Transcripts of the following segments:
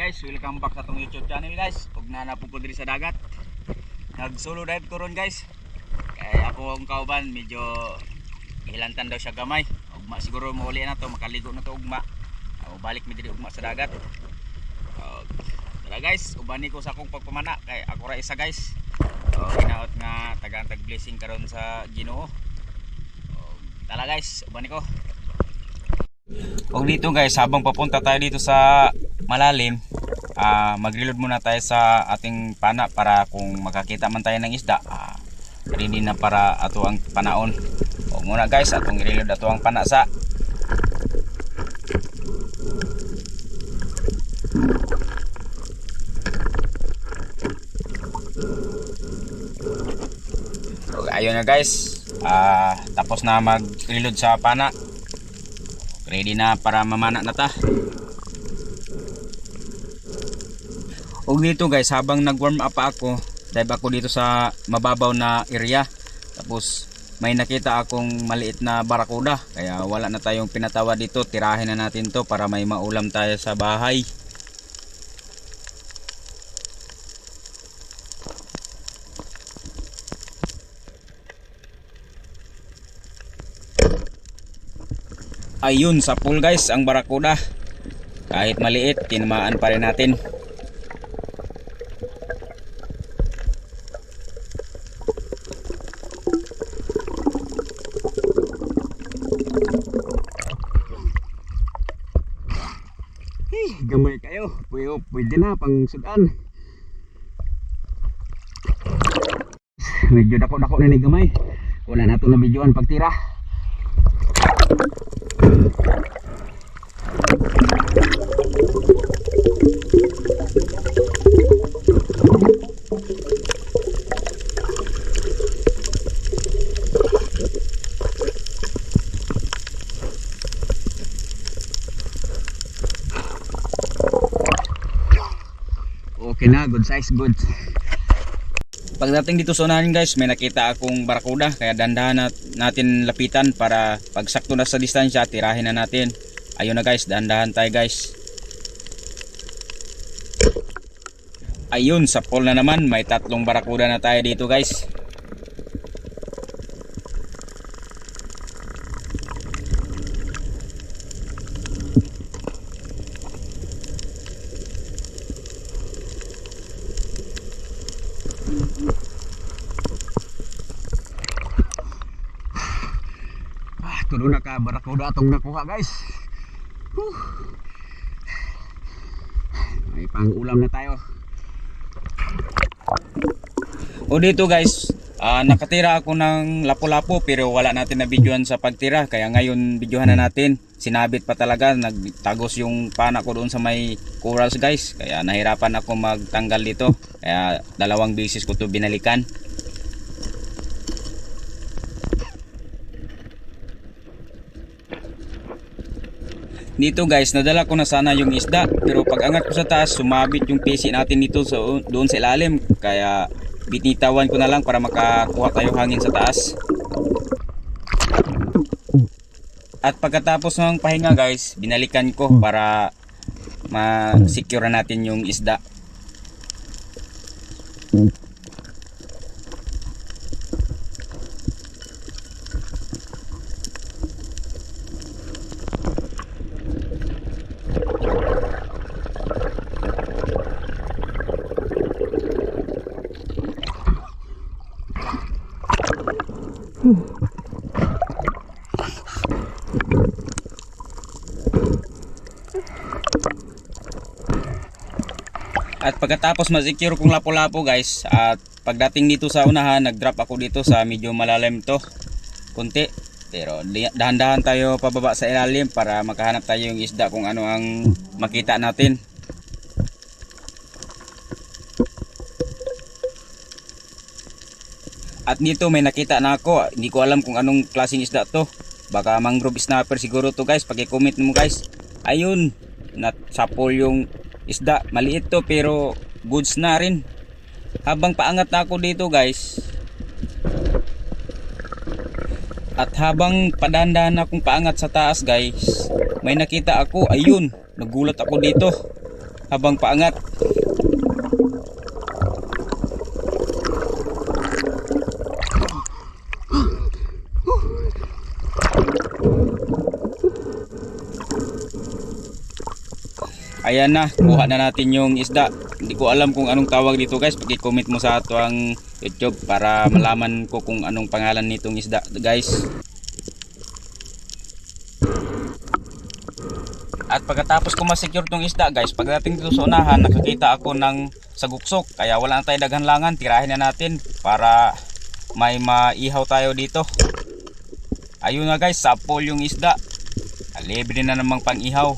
guys, welcome back sa tong YouTube channel guys. Ug na na po ko diri sa dagat. Nag solo dive ko ron guys. Kay ako ang kauban medyo ilantan daw siya gamay. Ugma siguro mauli na to, makaligo na to ugma. O, balik mi diri ugma sa dagat. O, tara guys, ubani ko sa akong pagpamana kay ako ra isa guys. O, ginaot nga tagantag blessing karon sa Ginoo. Tara guys, ubani ko. Og dito guys, habang papunta tayo dito sa malalim, ah mag-reload muna tayo sa ating pana para kung makakita man tayo ng isda, ah, ready na para ato ang panaon. O muna guys, atong i-reload ato ang pana sa So, ayun na guys, ah tapos na mag-reload sa pana. Ready na para mamana na ta. Og dito guys, habang nag-warm up ako, dive ako dito sa mababaw na area. Tapos may nakita akong maliit na barakuda. Kaya wala na tayong pinatawa dito. Tirahin na natin to para may maulam tayo sa bahay. Ayun sa pool guys, ang barakuda. Kahit maliit, tinamaan pa rin natin. Eh, gamay kayo. Pwede, pwede na pang sudan. Medyo dako-dako na ni gamay. Wala na ito na videoan pagtira. Okay na, good size, good. Pagdating dito sa unahan guys, may nakita akong barakuda kaya dandahan nat- natin lapitan para pag sakto na sa distansya, tirahin na natin. Ayun na guys, dandahan tayo guys. Ayun, sa pool na naman, may tatlong barakuda na tayo dito guys. Tulo na ka barakuda atong nakuha guys. Whew. May pang ulam na tayo. O dito guys, ah, nakatira ako ng lapu-lapu pero wala natin na videohan sa pagtira kaya ngayon videohan na natin. Sinabit pa talaga, nagtagos yung pana ko doon sa may corals guys. Kaya nahirapan ako magtanggal dito. Kaya dalawang beses ko to binalikan. Dito guys, nadala ko na sana yung isda pero pag angat ko sa taas, sumabit yung PC natin dito sa, doon sa ilalim. Kaya binitawan ko na lang para makakuha tayo hangin sa taas. At pagkatapos ng pahinga guys, binalikan ko para ma-secure natin yung isda. At pagkatapos ma-secure kong lapo-lapo guys, at pagdating dito sa unahan, nag-drop ako dito sa medyo malalim to. Kunti. Pero dahan-dahan tayo pababa sa ilalim para makahanap tayo yung isda kung ano ang makita natin. At dito may nakita na ako, hindi ko alam kung anong klaseng isda to. Baka mangrove snapper siguro to guys, pag-comment mo guys. Ayun, natsapol yung isda. Maliit to pero goods na rin. Habang paangat na ako dito guys. At habang padandahan akong paangat sa taas guys, may nakita ako, ayun, nagulat ako dito. habang paangat. Ayan na, kuha na natin yung isda. Hindi ko alam kung anong tawag dito guys. Pag-comment mo sa ato ang YouTube para malaman ko kung anong pangalan nitong isda guys. At pagkatapos ko ma-secure tong isda guys, pagdating dito sa unahan, nakakita ako ng saguksok. Kaya wala na tayo daghan langan, tirahin na natin para may maihaw tayo dito. Ayun na guys, sapol yung isda. Libre na namang pang ihaw.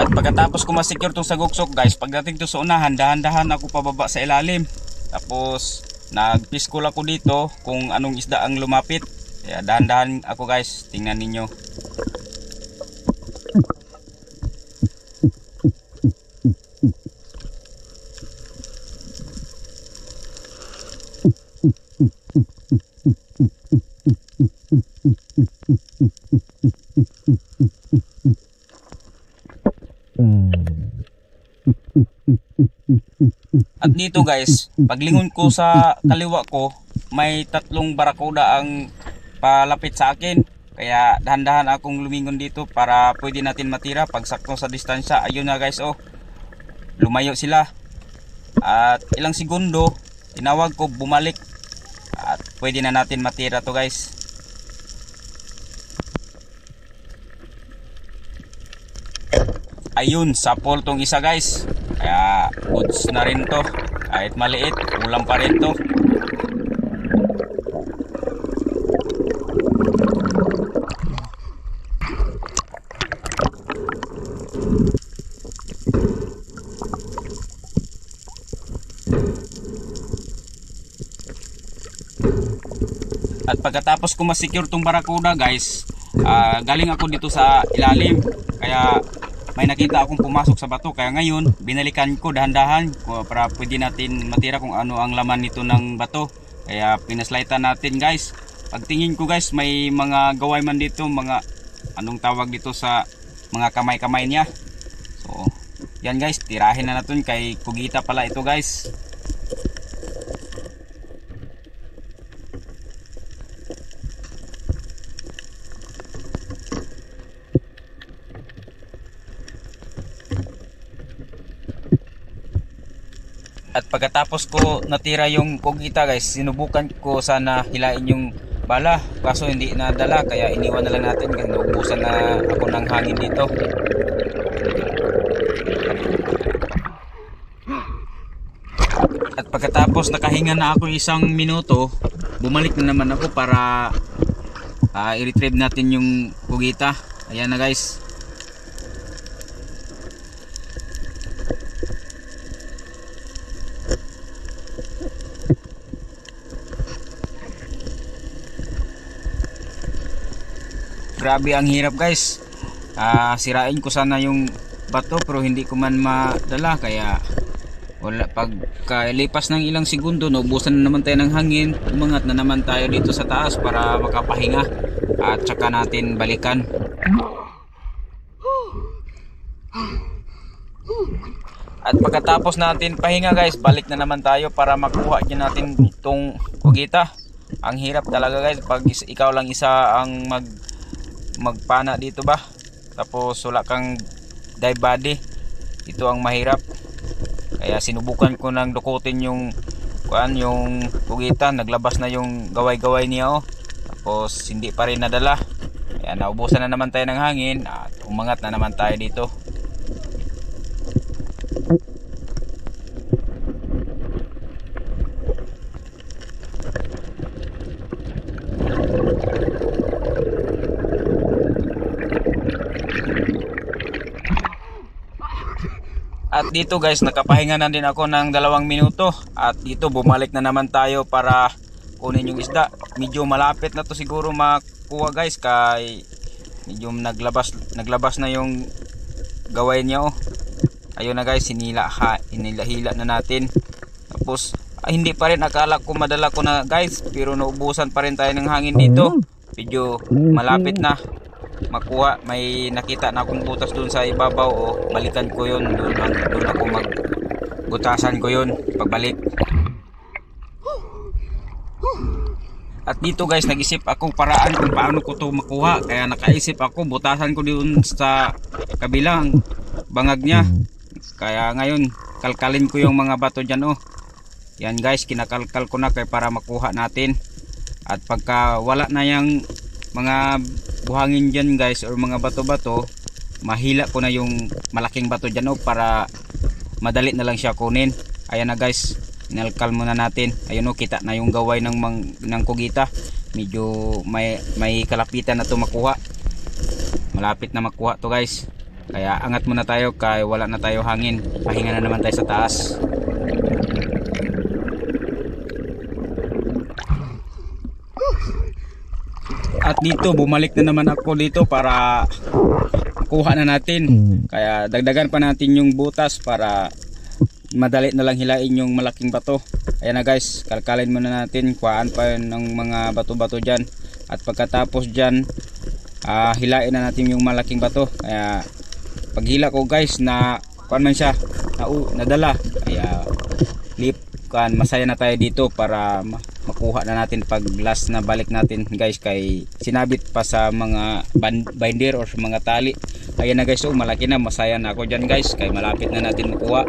At pagkatapos ko ma-secure tong saguksok guys, pagdating to sa unahan, dahan-dahan ako pababa sa ilalim. Tapos nag-piscol ako dito kung anong isda ang lumapit. Kaya dahan-dahan ako guys, tingnan ninyo. At dito guys, paglingon ko sa kaliwa ko, may tatlong barakuda ang palapit sa akin. Kaya dahan-dahan akong lumingon dito para pwede natin matira pag sakto sa distansya. Ayun na guys oh. Lumayo sila. At ilang segundo, tinawag ko bumalik. At pwede na natin matira to guys. Ayun, sapol tong isa guys. Kaya goods na rin to. Kahit maliit, ulam pa rin to. At pagkatapos ko ma-secure tong barakuda guys, ah, galing ako dito sa ilalim. Kaya may nakita akong pumasok sa bato. Kaya ngayon, binalikan ko dahan-dahan para pwede natin matira kung ano ang laman nito ng bato. Kaya pinaslightan natin guys. Pagtingin ko guys, may mga gaway man dito, mga anong tawag dito sa mga kamay-kamay niya. So, yan guys, tirahin na natin kay Kugita pala ito guys. At pagkatapos ko natira yung kugita guys, sinubukan ko sana hilain yung bala. Kaso hindi nadala kaya iniwan na lang natin kasi naubusan na ako ng hangin dito. At pagkatapos nakahinga na ako isang minuto, bumalik na naman ako para ah, i-retrieve natin yung kugita. Ayan na guys. Grabe ang hirap guys. Ah, sirain ko sana yung bato pero hindi ko man madala kaya wala pagkalipas ng ilang segundo naubusan na naman tayo ng hangin umangat na naman tayo dito sa taas para makapahinga at saka natin balikan at pagkatapos natin pahinga guys balik na naman tayo para makuha din natin itong kugita ang hirap talaga guys pag ikaw lang isa ang mag magpana dito ba? Tapos wala kang dive body. Ito ang mahirap. Kaya sinubukan ko nang dukutin yung kuan yung kugitan naglabas na yung gaway-gaway niya oh. Tapos hindi pa rin nadala. Kaya naubusan na naman tayo ng hangin at umangat na naman tayo dito At dito guys, nakapahinga na din ako ng dalawang minuto. At dito bumalik na naman tayo para kunin yung isda. Medyo malapit na to siguro makuha guys kay medyo naglabas naglabas na yung gawain niya oh. Ayun na guys hinila ha hinila-hila na natin. Tapos ah, hindi pa rin. Akala ko madala ko na guys pero naubusan pa rin tayo ng hangin dito. Medyo malapit na makuha may nakita na akong butas doon sa ibabaw o balikan ko yun. Doon, doon ako mag butasan ko yun pagbalik. At dito guys nag-isip ako paraan kung paano ko to makuha. Kaya nakaisip ako butasan ko doon sa kabilang bangag niya. Kaya ngayon kalkalin ko yung mga bato dyan oh. Yan guys kinakalkal ko na kaya para makuha natin. At pagka wala na yung mga buhangin dyan guys or mga bato-bato mahila ko na yung malaking bato dyan oh para madali na lang siya kunin. Ayan na guys inalkal muna natin. Ayun oh kita na yung gaway ng, mang, ng kugita. Medyo may, may kalapitan na to makuha. Malapit na makuha to guys. Kaya angat muna tayo kaya wala na tayo hangin. Pahinga na naman tayo sa taas at dito bumalik na naman ako dito para kuha na natin. Kaya dagdagan pa natin yung butas para madali na lang hilain yung malaking bato. Ayan na guys. Kalkalin muna natin. Kuhaan pa yun ng mga bato bato dyan. At pagkatapos dyan ah, hilain na natin yung malaking bato. Kaya paghila ko guys na kuan man siya na, uh, nadala. Kaya lip kan masaya na tayo dito para makuha na natin pag last na balik natin guys kay sinabit pa sa mga binder or sa mga tali. Ayan na guys oh malaki na masaya na ako dyan guys kay malapit na natin makuha.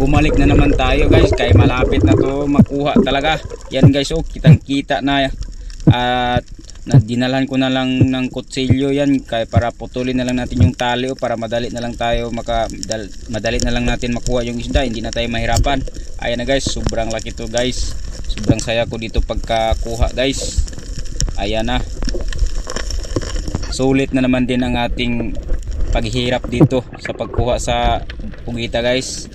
Bumalik na naman tayo guys kay malapit na to makuha talaga. Yan guys oh kitang kita na at na dinalhan ko na lang ng kutsilyo yan kay para putulin na lang natin yung tali o para madali na lang tayo maka dal, madali na lang natin makuha yung isda hindi na tayo mahirapan. Ayan na guys sobrang laki to guys. Sobrang saya ko dito pagkakuha guys. Ayan na. Sulit na naman din ang ating paghirap dito sa pagkuha sa pugita guys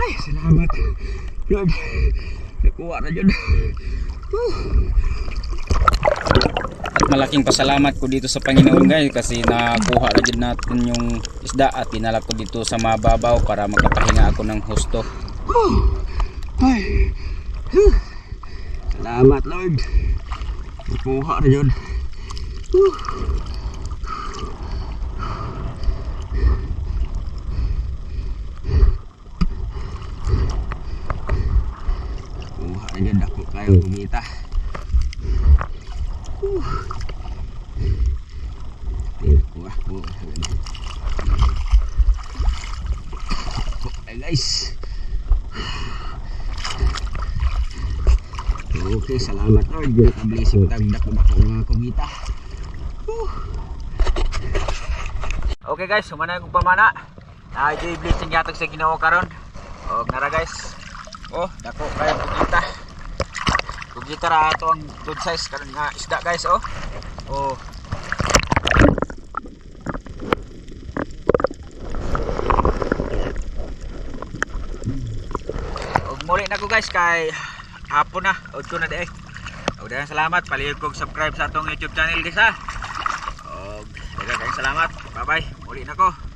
Ay, salamat. Lord, na dyan. At malaking pasalamat ko dito sa Panginoon guys kasi nakuha na dyan natin yung isda at dinala ko dito sa mababaw para makapahinga ako ng husto. Ay, salamat Lord. Nakuha na dyan. Kuha na dyan, dako kayo kumita. Kuha po. Okay guys. Okay, salamat Lord. Naka-blessing tag dako dako nga kumita. Okay guys, sumana kong pamana. Na uh, blessing yatag sa Ginoo karon. Og nara guys. Oh, dako kayo kugita. Kugita ra ato ang good size karon nga isda guys oh. Oh. Og muli na ko guys kay hapon na. Ko na di. Og daghang salamat palihog kog subscribe sa atong YouTube channel guys ha. Og daghang salamat. Bye bye. Muli na ko.